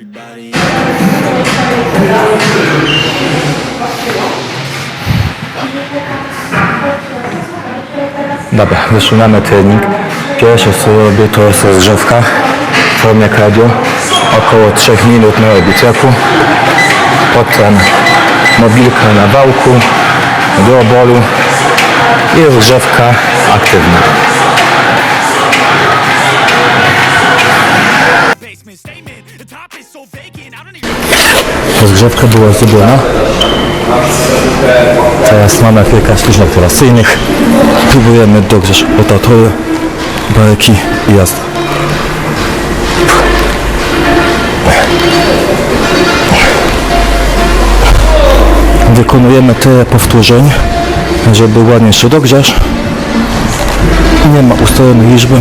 everybody. Dobra, wyszumamy trening. Pierwsze robię to jest rozgrzewka w formie cardio. Około 3 minut na bicepu. Potem mobilka na wałku, do obolu i rozgrzewka aktywna. Basement statement, Rozgrzewka była zrobiona. Teraz mamy kilka sztuczek operacyjnych. Próbujemy dogrzeć rotatory, barki i jazda. Wykonujemy tyle powtórzeń, żeby ładnie jeszcze dogrzać. Nie ma ustalonej liczby.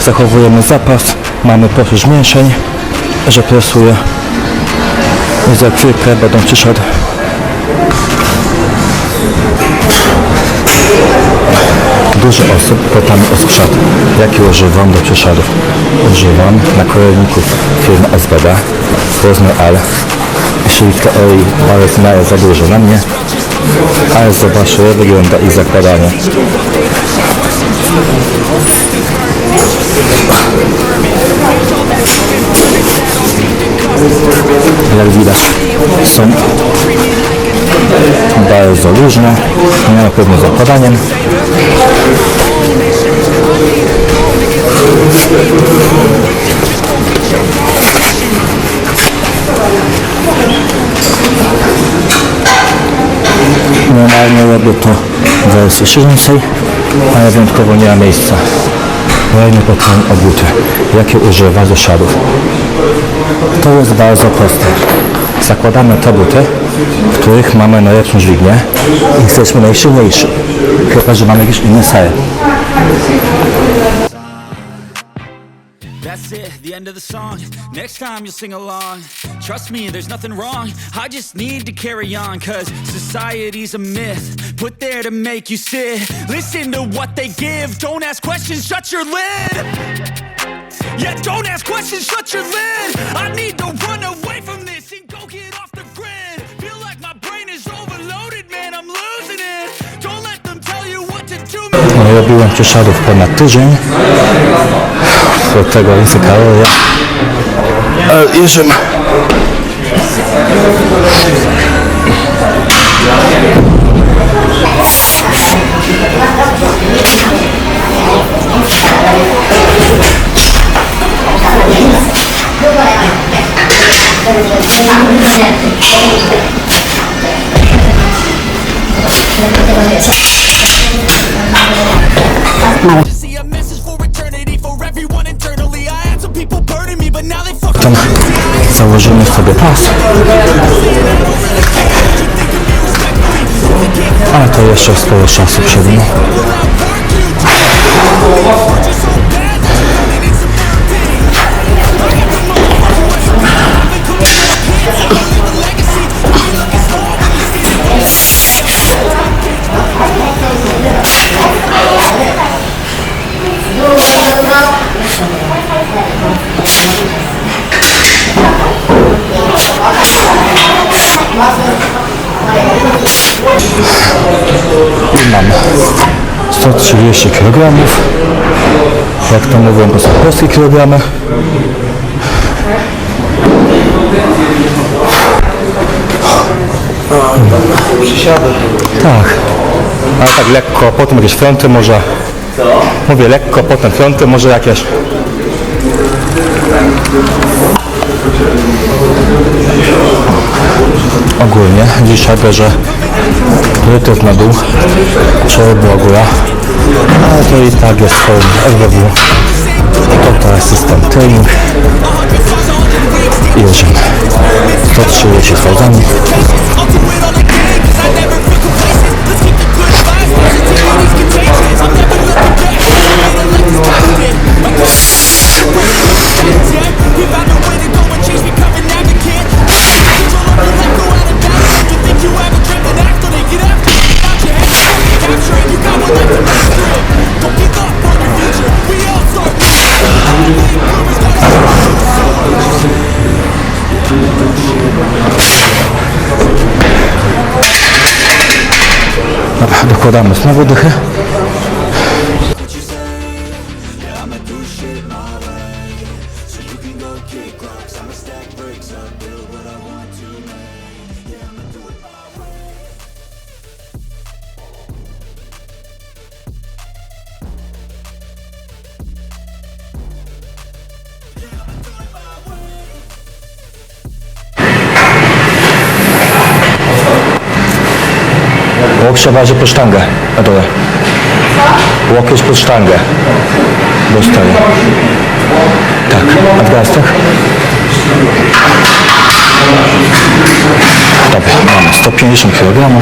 Zachowujemy zapas. Mamy profil zmniejszeń, że presuje za chwilkę będą przyszedł. Dużo osób pyta mnie o sprzęt. Jaki używam do przyszedów? Używam nakolejników firmy SBB, rozmiar L. Jeśli teorii palec mają za dużo na mnie, ale zobaczę jak wygląda ich zakładanie. Jak widać są bardzo luźne, nie ma pewnym zakładaniem. Normalnie robię to w wersji siedzącej, ale wyjątkowo nie ma miejsca. Kolejny pytanie o buty. Jakie używa do szarów? To jest bardzo proste. Zakładamy te buty, w których mamy najlepszą dźwignię i jesteśmy najsilniejsi. Chyba, że mamy jakiś inny cel. That's it, the end of the song. Next time you'll sing along. Trust me, there's nothing wrong. I just need to carry on, cause society's a myth. Put there to make you sit. Listen to what they give. Don't ask questions, shut your lid. Yeah, don't ask questions, shut your lid. I need to run away from this and go get off the grid. Feel like my brain is overloaded, man, I'm losing it. Don't let them tell you what to do. No, Robiłem przyszadów ponad tydzień. Do tego więcej kalorii. Ale Jeżym. See fuck. Tam założymy sobie pas. Ale to jeszcze sporo czasu przed nim. 130 kg. Jak to mówią, to są polskie kilogramy. Tak. Ale tak lekko, potem jakieś fronty może. Mówię lekko, potem fronty, może jakieś. Ogólnie dzisiaj bierze priorytet na dół, wczoraj była góra, ale to i tak jest w formie LWW. To teraz system training i jedziemy. 130 Kıpırdamıyorsun ha burada. So you can go kick rocks I'ma stack bricks up Build what I want to Łokcie waży pod sztangę na dole. Łokieć pod sztangę. Dostaje. Tak, a w gastach? Dobra, mamy 150 kg.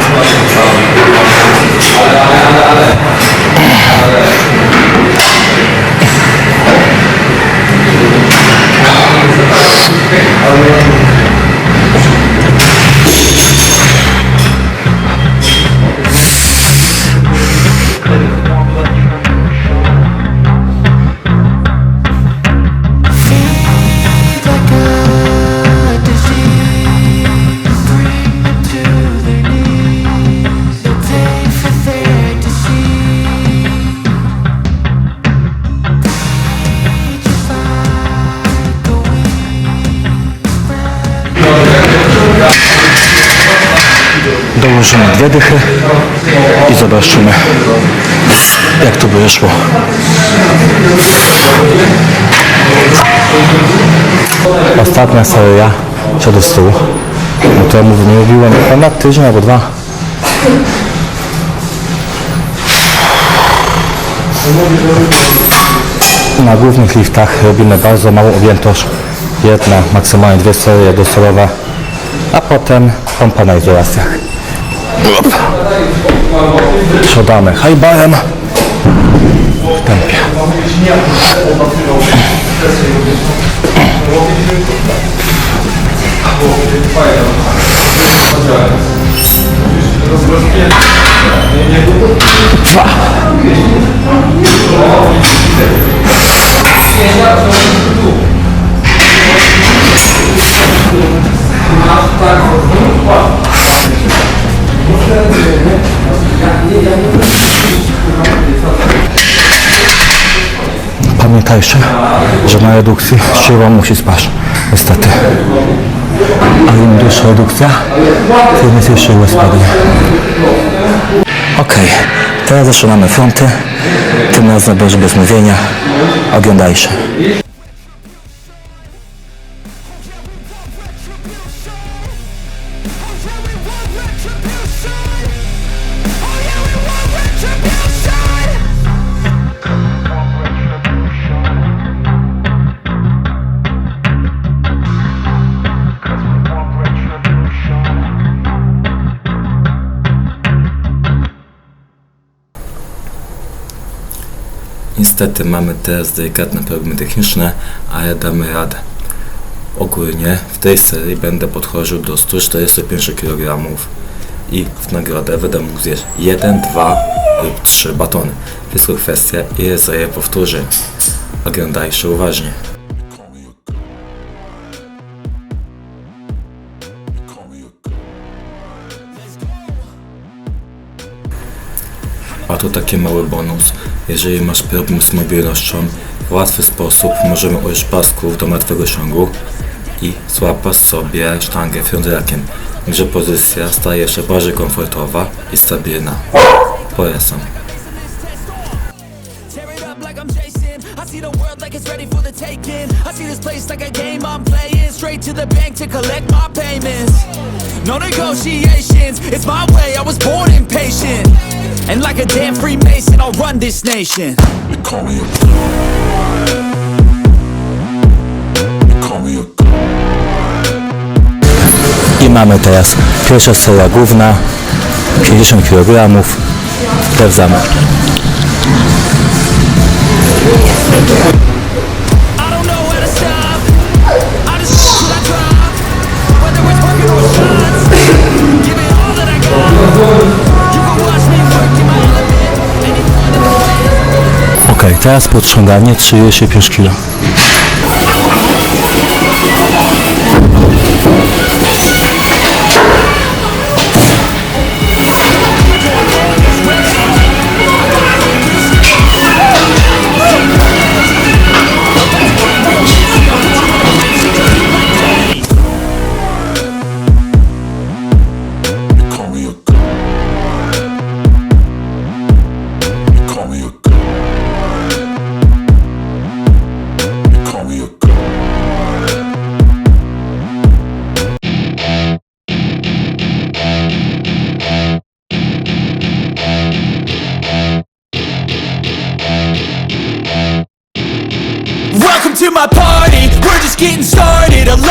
Dołożymy dwie dychy i zobaczymy jak to by wyszło. Ostatnia seria siadł tyłu. No to ja mówię, nie robiłem ponad tydzień albo dwa. Na głównych liftach robimy bardzo małą objętość. Jedna, maksymalnie dwie serie docelowe, a potem pompa na izolacjach. Siadamy hajbarem w tempie. Dwa. Pamiętajcie, że na redukcji siła musi spaść. Niestety. A im dłuższa redukcja, tym więcej siły spadnie. Ok, teraz zaczynamy fronty. Tym razem będzie bez mówienia. Oglądajcie. Niestety mamy teraz delikatne problemy techniczne, ale damy radę. Ogólnie w tej serii będę podchodził do 145 kg i w nagrodę będę mógł zjeść 1, 2 lub 3 batony. Wszystko kwestia ile zdaje powtórzeń. Oglądajcie uważnie. A tu taki mały bonus. Jeżeli masz problem z mobilnością, w łatwy sposób możemy użyć pasków do martwego ciągu i złapać sobie sztangę frądlakiem, gdzie pozycja staje się bardziej komfortowa i stabilna. Polecam. I see the world like it's ready for the taking. I see this place like a game I'm playing. Straight to the bank to collect my payments. No negotiations, it's my way. I was born impatient. And like a damn Freemason, I'll run this nation. I mamy teraz pierwsza seria główna, 50 kg, sprawdzamy. Ok, teraz podciąganie 35 kg.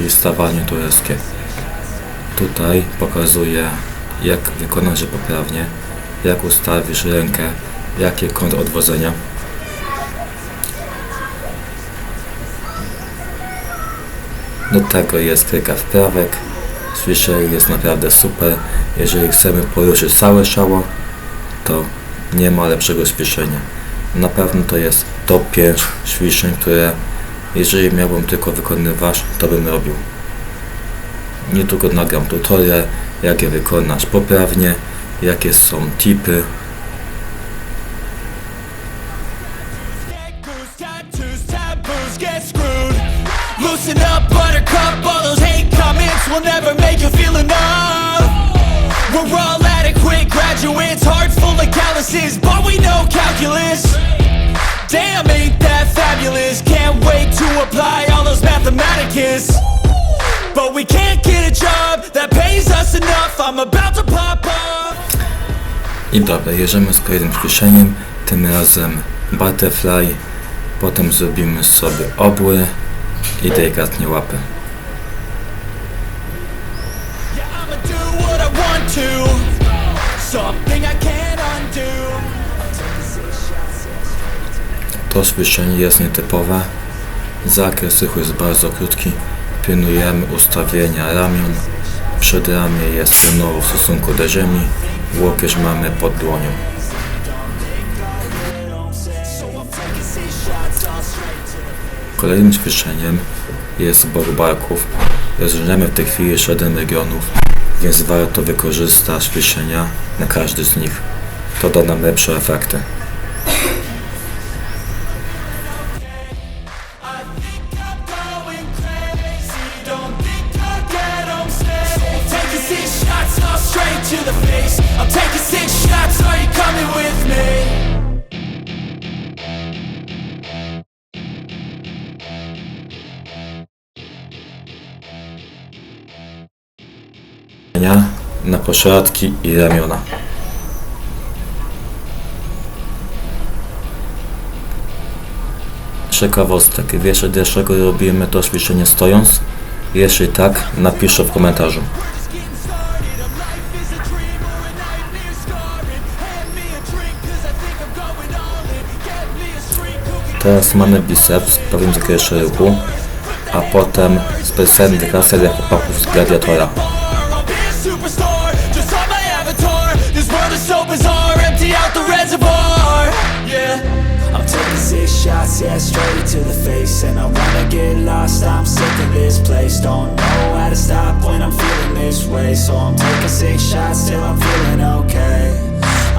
czyli stawanie tureckie. Tutaj pokazuję jak wykonać je poprawnie, jak ustawisz rękę, jakie kąt odwodzenia. Do tego jest kilka wprawek. Ćwiczenie jest naprawdę super. Jeżeli chcemy poruszyć całe szało, to nie ma lepszego ćwiczenia. Na pewno to jest top 5 ćwiczeń, które jeżeli miałbym tylko wykonywać, to bym robił. Niedługo nagram tutorial, jak je wykonać poprawnie, jakie są tipy. We're all adequate graduates, heart full of calluses, but we know calculus. But we can't get a job that pays us enough. I'm about to pop off. I dobra, jedziemy z kolejnym ćwiczeniem, tym razem butterfly, potem zrobimy sobie obły i delikatnie łapy. To. Ćwiczenie jest nietypowe, zakres ruchu jest bardzo krótki, pilnujemy ustawienia ramion, przedramię jest pionowo w stosunku do ziemi, łokieć mamy pod dłonią. Kolejnym ćwiczeniem jest zbor barków. Rozróżniamy w tej chwili 7 regionów, więc warto wykorzystać ćwiczenia na każdy z nich. To da nam lepsze efekty. To the face. I'm taking six shots. Are you coming with me? na pośladki i ramiona. Ciekawostek, wiesz dlaczego robimy to ćwiczenie stojąc? Jeśli tak, napiszę w komentarzu. Teraz mamy biceps w pewnym zakresie a potem chłopaków z gladiatora. Shots, yeah, straight to the face. And I wanna get lost, I'm sick of this place. Don't know how to stop when I'm feeling this way. So I'm taking six shots till I'm feeling okay.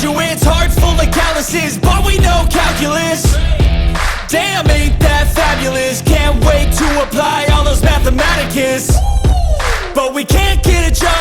graduates, heart full of calluses, but we know calculus. Damn, ain't that fabulous? Can't wait to apply all those mathematicus. But we can't get a job